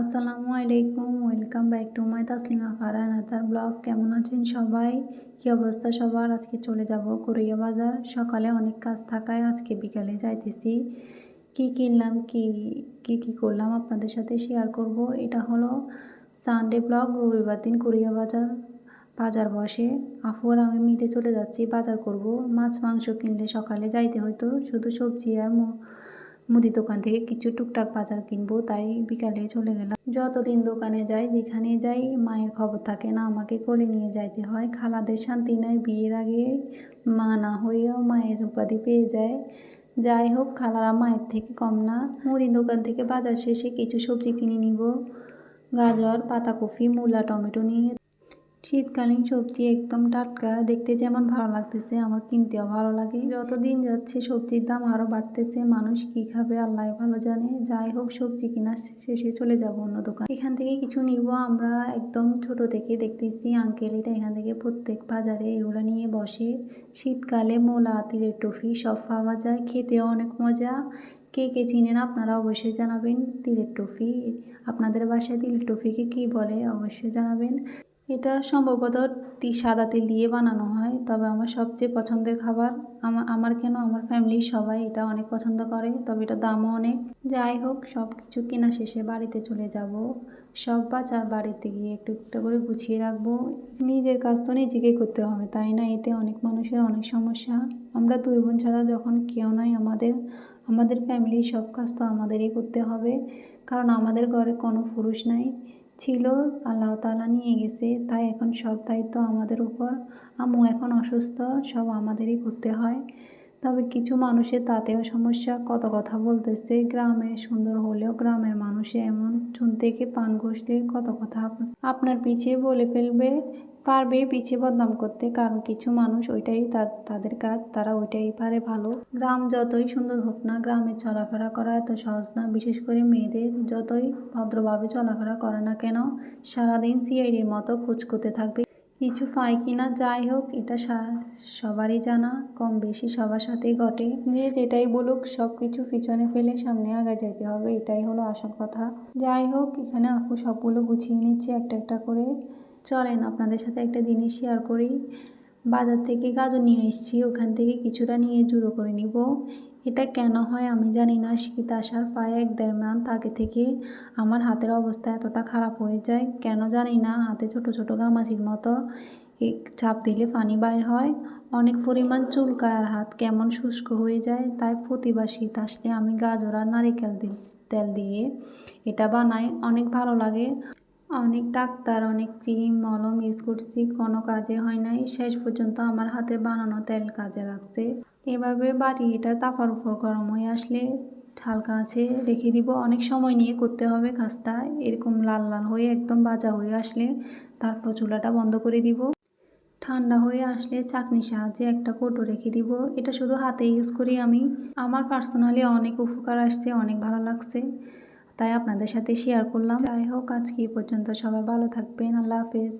আসসালামু আলাইকুম, welcome back to my Taslima Farhan আতার ব্লগ। কেমন আছেন সবাই? কী অবস্থা সবার? আজকে চলে যাব কোরিয়া বাজার। সকালে অনেক কাজ থাকায় আজকে বিকালে যাইতেছি। কি কিনলাম, কি কি কি করলাম আপনাদের সাথে শেয়ার করব। এটা হলো সানডে ব্লগ রবিবার দিন কোরিয়া বাজার। বাজার বসে। আফু আর আমি মিটে চলে যাচ্ছি, বাজার করব। মাছ, মাংস কিনলে সকালে যাইতে হয়তো শুধু সবজি আর মুদি দোকান থেকে কিছু টুকটাক বাজার কিনবো, তাই বিকালে চলে গেলাম। যতদিন দোকানে যাই, যেখানে যাই, মায়ের খবর থাকে না, আমাকে কোলে নিয়ে যাইতে হয়। খালাদের শান্তি নাই, বিয়ের আগে মা না হয়েও মায়ের উপাধি পেয়ে যায়। যাই হোক, খালারা মায়ের থেকে কম না। মুদি দোকান থেকে বাজার শেষে কিছু সবজি কিনে নিব। গাজর, পাতাকপি, মূলা, টমেটো নিয়ে শীতকালীন সবজি একদম টাটকা, দেখতে যেমন ভালো লাগতেছে, আমার কিনতেও ভালো লাগে। যত দিন যাচ্ছে, সবজির দাম আরও বাড়তেছে, মানুষ কি খাবে আল্লাহ ভালো জানে। যাই হোক, সবজি কিনা শেষে চলে যাব অন্য দোকান। এখান থেকে কিছু নিব, আমরা একদম ছোট থেকে দেখতেছি আঙ্কেল এটা এখান থেকে প্রত্যেক বাজারে এগুলো নিয়ে বসে। শীতকালে মোলা, তিলের টফি সব পাওয়া যায়, খেতেও অনেক মজা। কে কে চিনেন আপনারা অবশ্যই জানাবেন। তিলের টফি, আপনাদের বাসায় তিলের টফিকে কী বলে অবশ্যই জানাবেন। এটা সম্ভবত সাদা তেল দিয়ে বানানো হয়, তবে আমার সবচেয়ে পছন্দের খাবার আমার কেন? আমার ফ্যামিলির সবাই এটা অনেক পছন্দ করে, তবে এটা দামও অনেক। যাই হোক সব কিছু কেনা শেষে বাড়িতে চলে যাব। সব বাচ্চার বাড়িতে গিয়ে একটু একটু করে গুছিয়ে রাখব। নিজের কাজ তো নিজেকেই করতে হবে, তাই না? এতে অনেক মানুষের অনেক সমস্যা। আমরা দুই বোন ছাড়া যখন কেউ নাই আমাদের আমাদের ফ্যামিলির সব কাজ তো আমাদেরই করতে হবে, কারণ আমাদের ঘরে কোনো পুরুষ নাই। ছিল, আল্লাহ তালা নিয়ে গেছে। তাই এখন সব দায়িত্ব আমাদের উপর। আম্মু এখন অসুস্থ, সব আমাদেরই করতে হয়। তবে কিছু মানুষের তাতেও সমস্যা। কত কথা বলতেছে গ্রামে, সুন্দর হলেও গ্রামের মানুষে এমন। চুন থেকে পান ঘষলে কত কথা আপনার পিছিয়ে বলে ফেলবে, পারবে পিছিয়ে বদনাম করতে। কারণ কিছু মানুষ ওইটাই তাদের কাজ, তারা ওইটাই পারে ভালো। গ্রাম যতই সুন্দর হোক না গ্রামে চলাফেরা করা এত সহজ না। বিশেষ করে মেয়েদের যতই ভদ্রভাবে চলাফেরা করে না কেন, সারাদিন সিআইডির মতো খোঁজ করতে থাকবে। কিছু পায় কি না, যাই হোক, এটা সবারই জানা, কম বেশি সবার সাথেই ঘটে। যে যেটাই বলুক সব কিছু পিছনে ফেলে সামনে আগে যাইতে হবে, এটাই হলো আসল কথা। যাই হোক, এখানে আপু সবগুলো গুছিয়ে নিচ্ছে একটা একটা করে। চলেন, আপনাদের সাথে একটা জিনিস শেয়ার করি। বাজার থেকে গাজর নিয়ে এসেছি, ওখান থেকে কিছুটা নিয়ে জুড়ো করে নিব। এটা কেন হয় আমি জানি না। শীত আসার প্রায় এক দেড় মাস আগে থেকে আমার হাতের অবস্থা এতটা খারাপ হয়ে যায়, কেন জানি না। হাতে ছোট ছোট গামাচির মতো এক চাপ দিলে পানি বাইর হয়। অনেক পরিমাণ চুলকায় আর হাত কেমন শুষ্ক হয়ে যায়, তাই প্রতিবার শীত আসলে আমি গাজর আর নারিকেল তেল দিয়ে এটা বানাই। অনেক ভালো লাগে। অনেক ডাক্তার, অনেক ক্রিম, মলম ইউজ করছি, কোনো কাজে হয় নাই। শেষ পর্যন্ত আমার হাতে বানানো তেল কাজে লাগছে। এভাবে বাড়ি এটা তাপার উপর গরম হয়ে আসলে হালকা আছে, রেখে দিব। অনেক সময় নিয়ে করতে হবে কাজটা। এরকম লাল লাল হয়ে একদম বাজা হয়ে আসলে তারপর চুলাটা বন্ধ করে দিব। ঠান্ডা হয়ে আসলে চাকনির সাহায্যে একটা কোটো রেখে দিব। এটা শুধু হাতে ইউজ করি আমি। আমার পার্সোনালি অনেক উপকার আসছে, অনেক ভালো লাগছে। তাই আপনাদের সাথে শেয়ার করলাম। যাই হোক আজকে পর্যন্ত সবাই ভালো থাকবেন। আল্লাহ হাফেজ।